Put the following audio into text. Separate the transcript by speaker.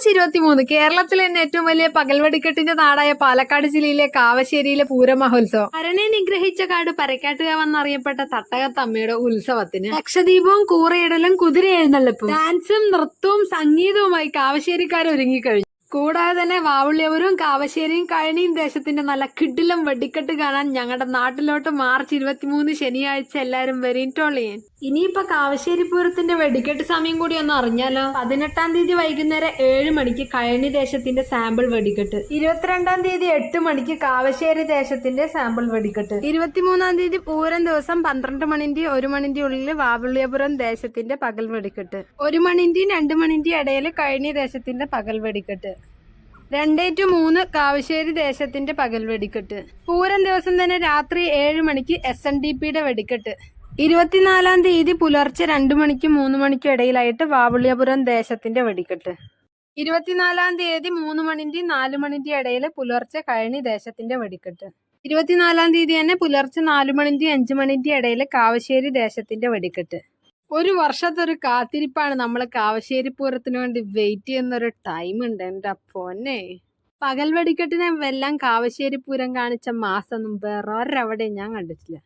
Speaker 1: March ഇരുപത്തിമൂന്ന് കേരളത്തിലെ തന്നെ ഏറ്റവും വലിയ പകൽ വെടിക്കെട്ടിന്റെ നാടായ പാലക്കാട് ജില്ലയിലെ കാവശ്ശേരിയിലെ പൂരമഹോത്സവം. ഭരണി നിഗ്രഹിച്ച കാട് പരക്കാട്ടുകാവെന്നറിയപ്പെട്ട തട്ടകത്തമ്മയുടെ ഉത്സവത്തിന് ലക്ഷദീപവും കൂറയിടലും കുതിര എഴുന്നള്ളിപ്പും ഡാൻസും നൃത്തവും സംഗീതവുമായി കാവശ്ശേരിക്കാർ ഒരുങ്ങിക്കഴിഞ്ഞു കൂടാതെ തന്നെ വാവുള്ളിയവരും കാവശ്ശേരിയും കഴിഞ്ഞിയും ദേശത്തിന്റെ നല്ല കിഡിലും വെടിക്കെട്ട് കാണാൻ ഞങ്ങളുടെ നാട്ടിലോട്ട് മാർച്ച് ഇരുപത്തിമൂന്ന് ശനിയാഴ്ച എല്ലാരും വരീട്ടോളിയൻ ഇനിയിപ്പോ കാവശ്ശേരി പൂരത്തിന്റെ വെടിക്കെട്ട് സമയം കൂടി ഒന്ന് അറിഞ്ഞാലോ? പതിനെട്ടാം തീയതി വൈകുന്നേരം ഏഴ് മണിക്ക് കഴനി ദേശത്തിന്റെ സാമ്പിൾ വെടിക്കെട്ട്. ഇരുപത്തിരണ്ടാം തീയതി എട്ട് മണിക്ക് കാവശ്ശേരി ദേശത്തിന്റെ സാമ്പിൾ വെടിക്കെട്ട്. ഇരുപത്തിമൂന്നാം തീയതി പൂരം ദിവസം പന്ത്രണ്ട് മണിന്റെ ഒരു മണിന്റെ ഉള്ളിൽ വാവുള്ളിയപുരം ദേശത്തിന്റെ പകൽ വെടിക്കെട്ട്. ഒരു മണിന്റെയും രണ്ട് മണിന്റെയും ഇടയിൽ കഴനി ദേശത്തിന്റെ പകൽ വെടിക്കെട്ട്. രണ്ടേ ടു മൂന്ന് കാവശ്ശേരി ദേശത്തിന്റെ പകൽ വെടിക്കെട്ട്. പൂരം ദിവസം തന്നെ രാത്രി ഏഴ് മണിക്ക് എസ് എൻ ഡി പിയുടെ വെടിക്കെട്ട്. ഇരുപത്തിനാലാം തീയതി പുലർച്ചെ രണ്ടു മണിക്കും മൂന്ന് മണിക്കും ഇടയിലായിട്ട് വാവുള്ളിയപുരം ദേശത്തിന്റെ വെടിക്കെട്ട്. ഇരുപത്തിനാലാം തീയതി മൂന്ന് മണിന്റെയും നാല് മണിന്റെയും ഇടയിൽ പുലർച്ചെ കഴനി ദേശത്തിന്റെ വെടിക്കെട്ട്. ഇരുപത്തിനാലാം തീയതി തന്നെ പുലർച്ചെ നാലു മണിന്റെയും അഞ്ചു മണിന്റെയും ഇടയിൽ കാവശ്ശേരി ദേശത്തിന്റെ വെടിക്കെട്ട്. ഒരു വർഷത്തെ ഒരു കാത്തിരിപ്പാണ് നമ്മൾ കാവശ്ശേരി പൂരത്തിന് വേണ്ടി വെയിറ്റ് ചെയ്യുന്ന ഒരു ടൈം ഉണ്ട് എന്റെ അപ്പോന്നെ പകൽ വെടിക്കെട്ടിനെ വെല്ലാം കാവശ്ശേരി പൂരം കാണിച്ച മാസമൊന്നും വേറെ ഒരവിടെയും ഞാൻ കണ്ടിട്ടില്ല.